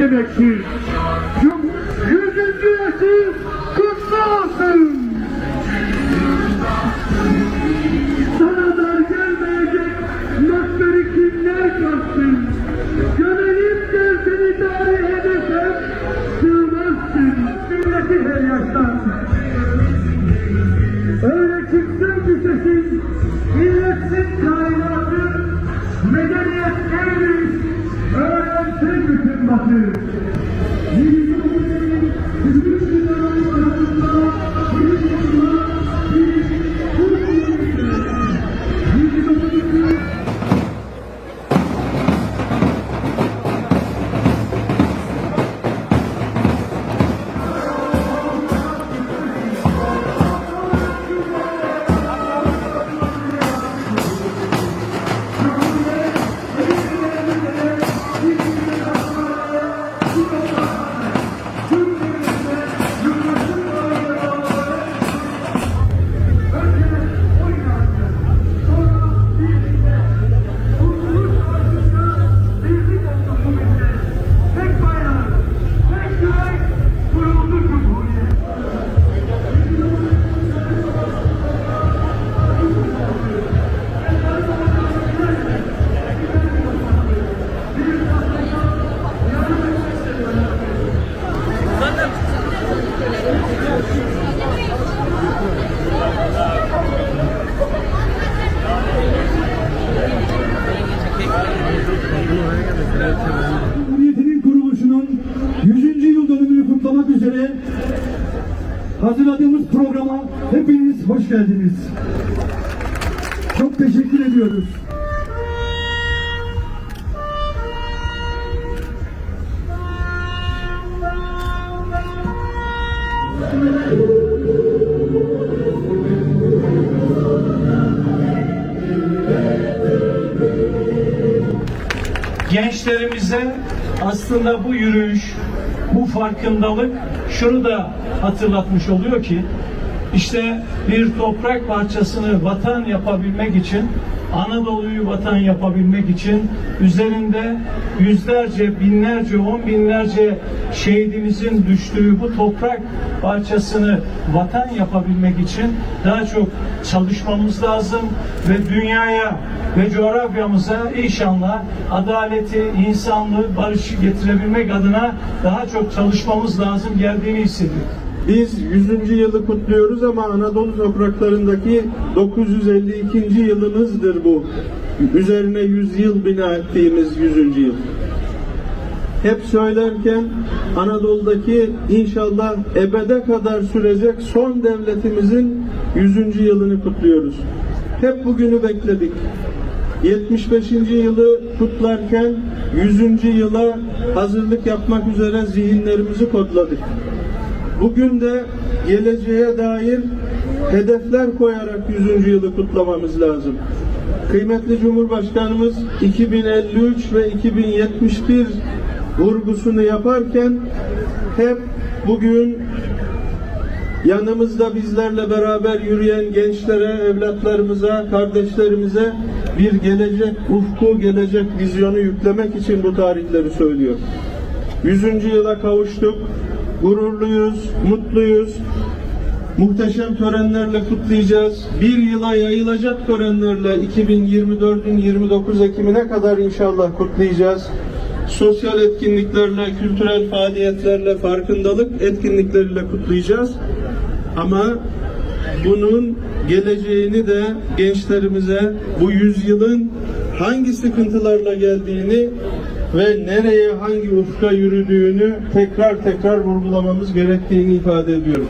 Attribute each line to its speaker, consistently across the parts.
Speaker 1: demektir. Yüzüncü yaşı kutlu olsun. Sana dar gelmeyecek nasları kimler kalsın. Görelim seni tarih edesem sığmazsın. Milleti her yaştan.
Speaker 2: Üzere hazırladığımız programa hepiniz hoş geldiniz. Çok teşekkür ediyoruz.
Speaker 3: gençlerimize aslında bu yürüyüş, bu farkındalık şunu da hatırlatmış oluyor ki işte bir toprak parçasını vatan yapabilmek için Anadolu'yu vatan yapabilmek için üzerinde yüzlerce, binlerce, on binlerce şehidimizin düştüğü bu toprak parçasını vatan yapabilmek için daha çok çalışmamız lazım ve dünyaya ve coğrafyamıza inşallah adaleti, insanlığı, barışı getirebilmek adına daha çok çalışmamız lazım geldiğini hissediyorum.
Speaker 4: Biz 100. yılı kutluyoruz ama Anadolu topraklarındaki 952. yılımızdır bu. Üzerine 100 yıl bina ettiğimiz 100. yıl. Hep söylerken Anadolu'daki inşallah ebede kadar sürecek son devletimizin 100. yılını kutluyoruz. Hep bugünü bekledik. 75. yılı kutlarken 100. yıla hazırlık yapmak üzere zihinlerimizi kodladık. Bugün de geleceğe dair hedefler koyarak 100. yılı kutlamamız lazım. Kıymetli Cumhurbaşkanımız 2053 ve 2071 vurgusunu yaparken hep bugün yanımızda bizlerle beraber yürüyen gençlere, evlatlarımıza, kardeşlerimize bir gelecek ufku, gelecek vizyonu yüklemek için bu tarihleri söylüyor. 100. yıla kavuştuk. Gururluyuz, mutluyuz. Muhteşem törenlerle kutlayacağız. Bir yıla yayılacak törenlerle 2024'ün 29 Ekim'ine kadar inşallah kutlayacağız. Sosyal etkinliklerle, kültürel faaliyetlerle, farkındalık etkinlikleriyle kutlayacağız. Ama bunun geleceğini de gençlerimize bu yüzyılın hangi sıkıntılarla geldiğini ve nereye hangi ufka yürüdüğünü tekrar tekrar vurgulamamız gerektiğini ifade ediyorum.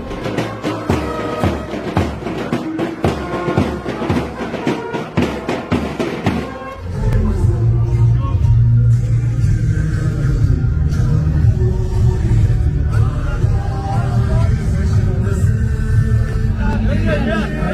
Speaker 4: Amen.